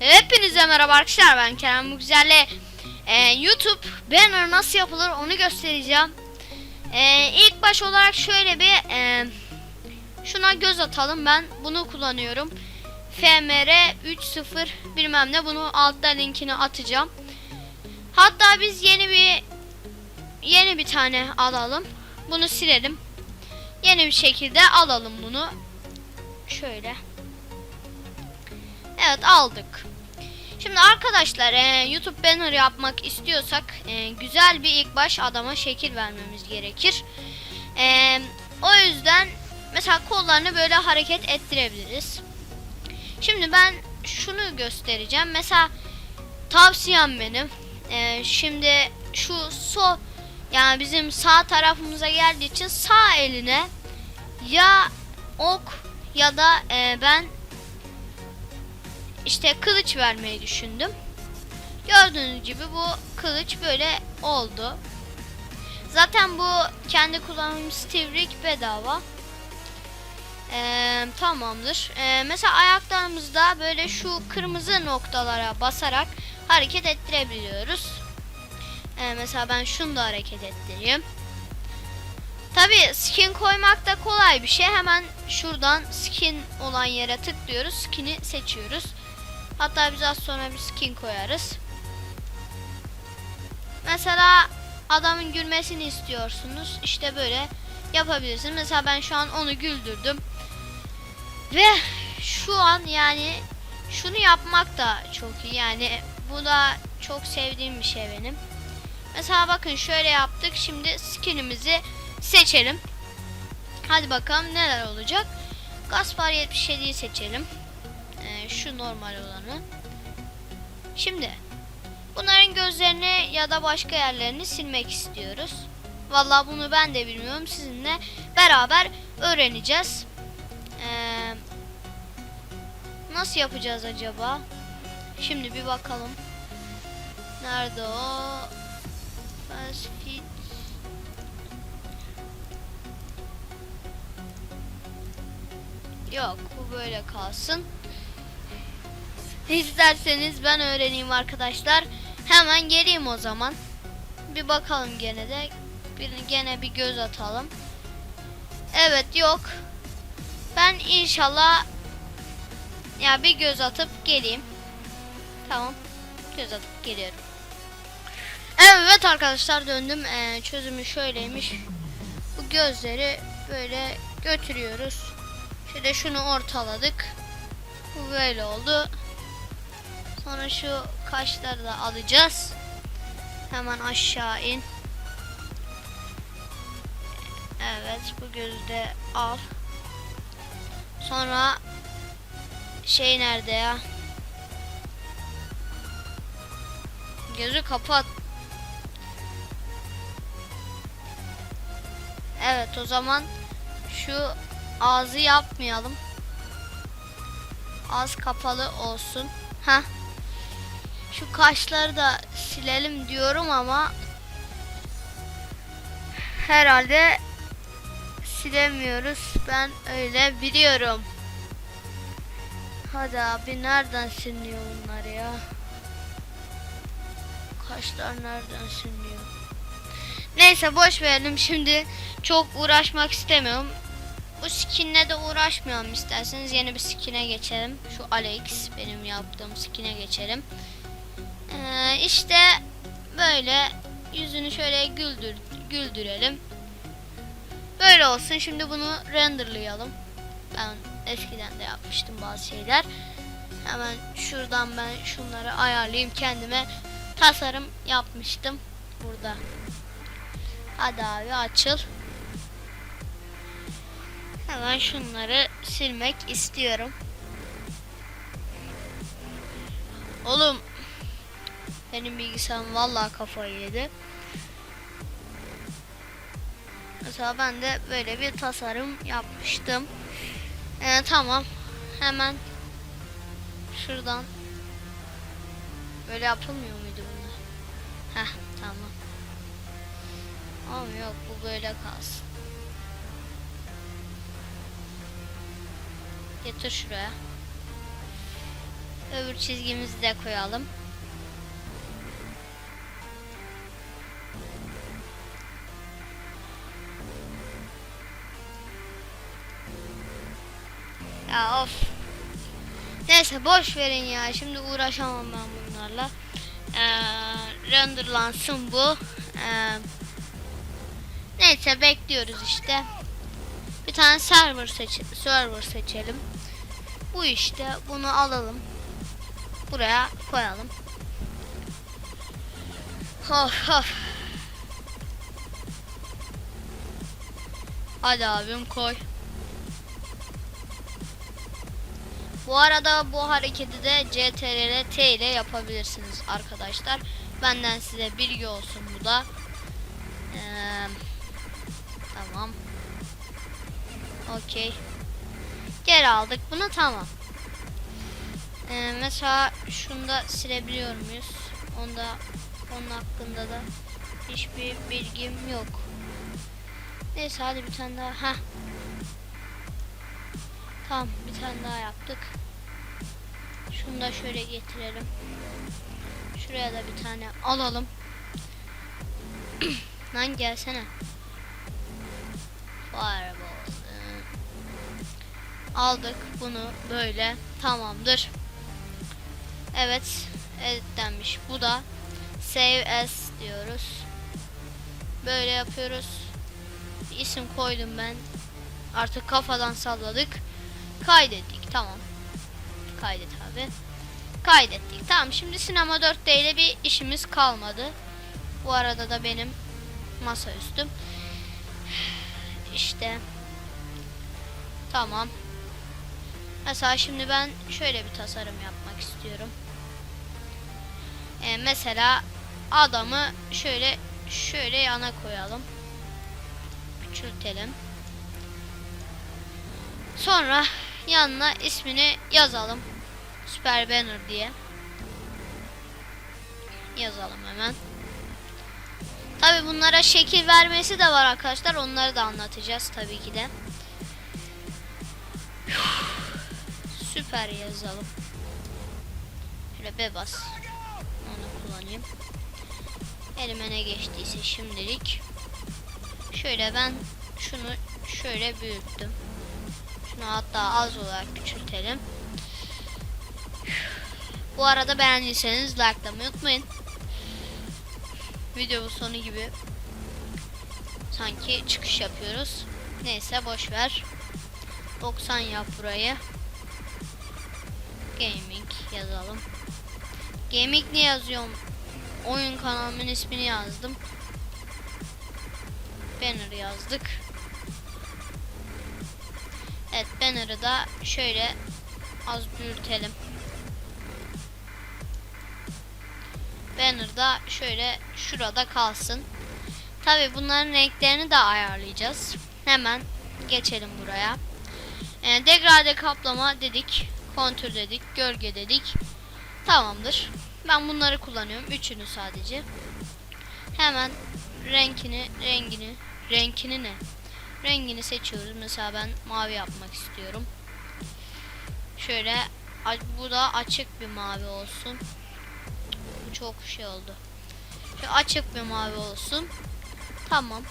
Hepinize merhaba arkadaşlar ben Kerem Güzel'le e, YouTube banner nasıl yapılır onu göstereceğim. E, ilk baş olarak şöyle bir e, şuna göz atalım ben bunu kullanıyorum. FMR 3.0 bilmem ne bunu altta linkini atacağım. Hatta biz yeni bir yeni bir tane alalım. Bunu silelim. Yeni bir şekilde alalım bunu. Şöyle. Evet aldık. Şimdi arkadaşlar e, YouTube banner yapmak istiyorsak e, güzel bir ilk baş adama şekil vermemiz gerekir. E, o yüzden mesela kollarını böyle hareket ettirebiliriz. Şimdi ben şunu göstereceğim. Mesela tavsiyem benim. e, şimdi şu sol yani bizim sağ tarafımıza geldiği için sağ eline ya ok ya da e, ben işte kılıç vermeyi düşündüm. Gördüğünüz gibi bu kılıç böyle oldu. Zaten bu kendi kullanım Stevrik bedava. Ee, tamamdır. Ee, mesela ayaklarımızda böyle şu kırmızı noktalara basarak hareket ettirebiliyoruz. Ee, mesela ben şunu da hareket ettireyim. Tabi skin koymak da kolay bir şey. Hemen şuradan skin olan yere tıklıyoruz. Skin'i seçiyoruz. Hatta biz az sonra bir skin koyarız. Mesela adamın gülmesini istiyorsunuz. İşte böyle yapabilirsiniz. Mesela ben şu an onu güldürdüm. Ve şu an yani şunu yapmak da çok iyi. Yani bu da çok sevdiğim bir şey benim. Mesela bakın şöyle yaptık. Şimdi skinimizi seçelim. Hadi bakalım neler olacak. Gaspar 77'yi seçelim. Ee, şu normal olanı. Şimdi bunların gözlerini ya da başka yerlerini silmek istiyoruz. Vallahi bunu ben de bilmiyorum. Sizinle beraber öğreneceğiz. Ee, nasıl yapacağız acaba? Şimdi bir bakalım. Nerede o? Fast fit. Yok bu böyle kalsın. İsterseniz ben öğreneyim arkadaşlar. Hemen geleyim o zaman. Bir bakalım gene de. Bir, gene bir göz atalım. Evet yok. Ben inşallah ya bir göz atıp geleyim. Tamam. Göz atıp geliyorum. Evet arkadaşlar döndüm. Ee, çözümü şöyleymiş. Bu gözleri böyle götürüyoruz. Şöyle şunu ortaladık. Bu böyle oldu. Sonra şu kaşları da alacağız. Hemen aşağı in. Evet bu gözü de al. Sonra şey nerede ya? Gözü kapat. Evet o zaman şu ağzı yapmayalım. Ağız kapalı olsun. Ha. Şu kaşları da silelim diyorum ama herhalde silemiyoruz. Ben öyle biliyorum. Hadi abi nereden siliniyor bunlar ya? Kaşlar nereden siliniyor? Neyse boş verelim şimdi çok uğraşmak istemiyorum. Bu skinle de uğraşmayalım isterseniz yeni bir skine geçelim. Şu Alex benim yaptığım skine geçelim. Ee, işte böyle yüzünü şöyle güldür güldürelim. Böyle olsun. Şimdi bunu renderlayalım. Ben eskiden de yapmıştım bazı şeyler. Hemen şuradan ben şunları ayarlayayım kendime. Tasarım yapmıştım burada. Hadi abi açıl. Hemen şunları silmek istiyorum. Oğlum benim bilgisayarım vallahi kafayı yedi. Mesela ben de böyle bir tasarım yapmıştım. Ee, tamam. Hemen şuradan böyle yapılmıyor muydu bunlar? Heh tamam. Ama yok bu böyle kalsın. Getir şuraya. öbür çizgimizi de koyalım. Ya of. Neyse boş verin ya. Şimdi uğraşamam ben bunlarla. Ee, renderlansın bu. Ee, neyse bekliyoruz işte. Bir tane server seç server seçelim. Bu işte bunu alalım. Buraya koyalım. Of of. Hadi abim koy. Bu arada bu hareketi de CTRL T ile yapabilirsiniz arkadaşlar. Benden size bilgi olsun bu da. Ee, tamam. Okey. Geri aldık bunu tamam. Ee, mesela şunu da silebiliyor muyuz? Onda onun hakkında da hiçbir bilgim yok. Neyse hadi bir tane daha. Heh. Tamam bir tane daha yaptık. Şunu da şöyle getirelim. Şuraya da bir tane alalım. Lan gelsene. Fireball. Aldık bunu böyle. Tamamdır. Evet. Editlenmiş. Bu da Save As diyoruz. Böyle yapıyoruz. Bir isim koydum ben. Artık kafadan salladık. Kaydettik. Tamam. Kaydet abi. Kaydettik. Tamam şimdi sinema 4D ile bir işimiz kalmadı. Bu arada da benim masaüstüm. İşte. Tamam. Mesela şimdi ben şöyle bir tasarım yapmak istiyorum. Ee, mesela adamı şöyle şöyle yana koyalım. Küçültelim. Sonra yanına ismini yazalım. Super Banner diye. Yazalım hemen. Tabi bunlara şekil vermesi de var arkadaşlar. Onları da anlatacağız tabii ki de. Süper yazalım. Şöyle bebas. Onu kullanayım. Elime ne geçtiyse şimdilik. Şöyle ben şunu şöyle büyüttüm. Şunu hatta az olarak küçültelim. Bu arada beğendiyseniz likelamayı unutmayın. Video bu sonu gibi sanki çıkış yapıyoruz. Neyse boş ver. 90 yap burayı. Gaming yazalım. Gaming ne yazıyorum? Oyun kanalımın ismini yazdım. Banner yazdık. Evet banner'ı da şöyle az büyütelim. Banner da şöyle şurada kalsın. Tabi bunların renklerini de ayarlayacağız. Hemen geçelim buraya. E, degrade kaplama dedik. Kontür dedik. Gölge dedik. Tamamdır. Ben bunları kullanıyorum. Üçünü sadece. Hemen renkini, rengini, renkini ne? Rengini seçiyoruz. Mesela ben mavi yapmak istiyorum. Şöyle bu da açık bir mavi olsun. Bu çok şey oldu. Şöyle açık bir mavi olsun. Tamam.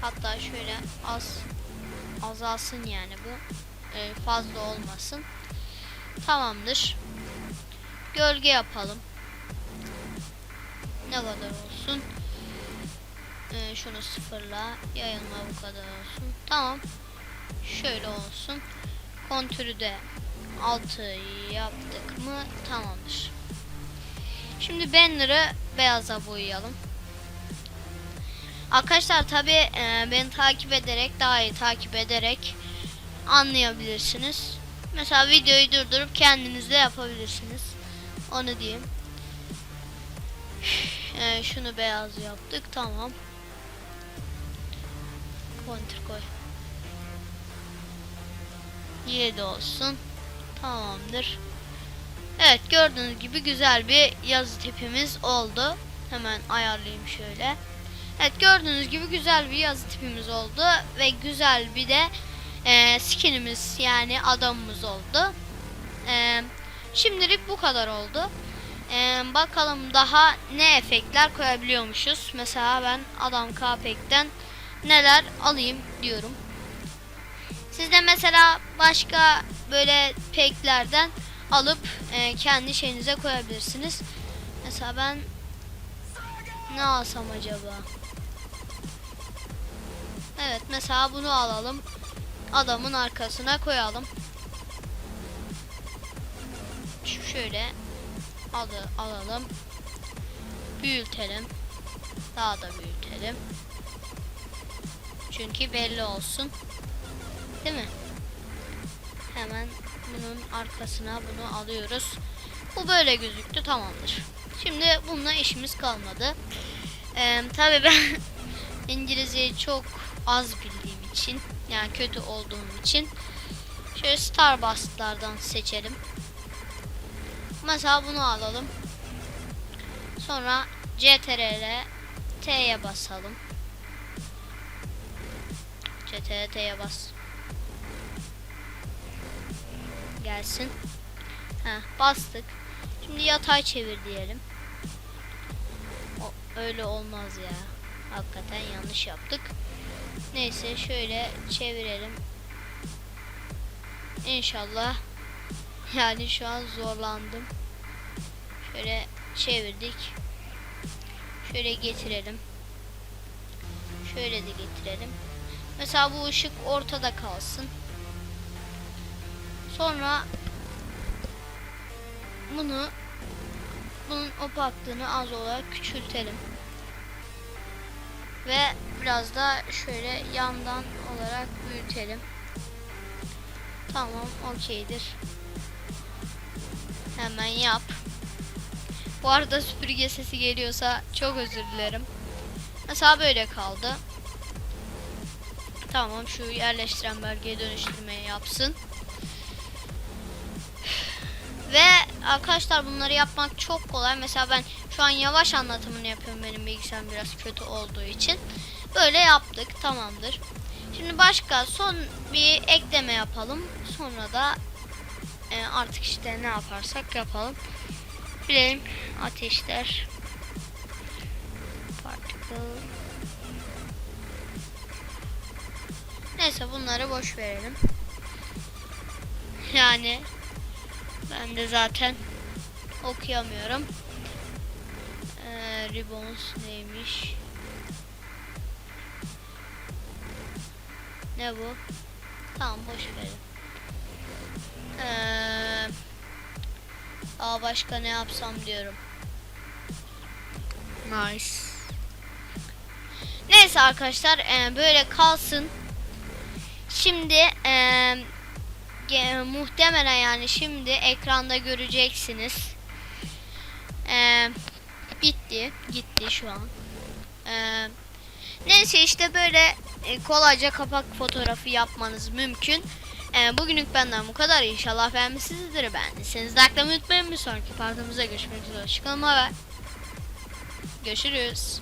Hatta şöyle az azalsın yani bu. Ee, fazla olmasın. Tamamdır. Gölge yapalım. Ne kadar olsun? Ee, şunu sıfırla. Yayılma bu kadar olsun. Tamam. Şöyle olsun. Kontürü de 6 yaptık mı tamamdır. Şimdi banner'ı beyaza boyayalım. Arkadaşlar tabi e, beni takip ederek daha iyi takip ederek anlayabilirsiniz. Mesela videoyu durdurup kendiniz de yapabilirsiniz. Onu diyeyim. E, şunu beyaz yaptık tamam. Kontr koy. 7 olsun. Tamamdır. Evet gördüğünüz gibi güzel bir yazı tipimiz oldu. Hemen ayarlayayım şöyle. Evet gördüğünüz gibi güzel bir yazı tipimiz oldu. Ve güzel bir de e, skinimiz yani adamımız oldu. E, Şimdilik bu kadar oldu. Ee, bakalım daha ne efektler koyabiliyormuşuz. Mesela ben Adam K-Pack'ten neler alayım diyorum. Siz de mesela başka böyle pack'lerden alıp e, kendi şeyinize koyabilirsiniz. Mesela ben ne alsam acaba? Evet mesela bunu alalım. Adamın arkasına koyalım. Şöyle alı, alalım. Büyütelim. Daha da büyütelim. Çünkü belli olsun. Değil mi? Hemen bunun arkasına bunu alıyoruz. Bu böyle gözüktü tamamdır. Şimdi bununla işimiz kalmadı. Ee, tabii ben İngilizceyi çok az bildiğim için yani kötü olduğum için şöyle Starbust'lardan seçelim. Mesela bunu alalım. Sonra CTRL T'ye basalım. CTRL T'ye bas. Gelsin. Ha, bastık. Şimdi yatay çevir diyelim. O, öyle olmaz ya. Hakikaten yanlış yaptık. Neyse şöyle çevirelim. İnşallah. Yani şu an zorlandım. Şöyle çevirdik. Şöyle getirelim. Şöyle de getirelim. Mesela bu ışık ortada kalsın. Sonra bunu bunun opaklığını az olarak küçültelim. Ve biraz da şöyle yandan olarak büyütelim. Tamam, okeydir. Hemen yap. Bu arada süpürge sesi geliyorsa çok özür dilerim. Mesela böyle kaldı. Tamam şu yerleştiren belgeye dönüştürmeyi yapsın. Ve arkadaşlar bunları yapmak çok kolay. Mesela ben şu an yavaş anlatımını yapıyorum. Benim bilgisayarım biraz kötü olduğu için. Böyle yaptık. Tamamdır. Şimdi başka son bir ekleme yapalım. Sonra da e, artık işte ne yaparsak yapalım. Flame ateşler particle Neyse bunları boş verelim. Yani ben de zaten okuyamıyorum. Ee, ribbons neymiş? Ne bu? Tamam boş verin. Ee, aa başka ne yapsam diyorum. Nice. Neyse arkadaşlar ee, böyle kalsın. Şimdi ee, ge- muhtemelen yani şimdi ekranda göreceksiniz. Ee, bitti. Gitti şu an. Ee, neyse işte böyle e, kolayca kapak fotoğrafı yapmanız mümkün. Ee, bugünlük benden bu kadar. İnşallah beğenmişsinizdir. Beğendiyseniz likelamayı unutmayın. Bir sonraki partımıza görüşmek üzere. Hoşçakalın. Görüşürüz.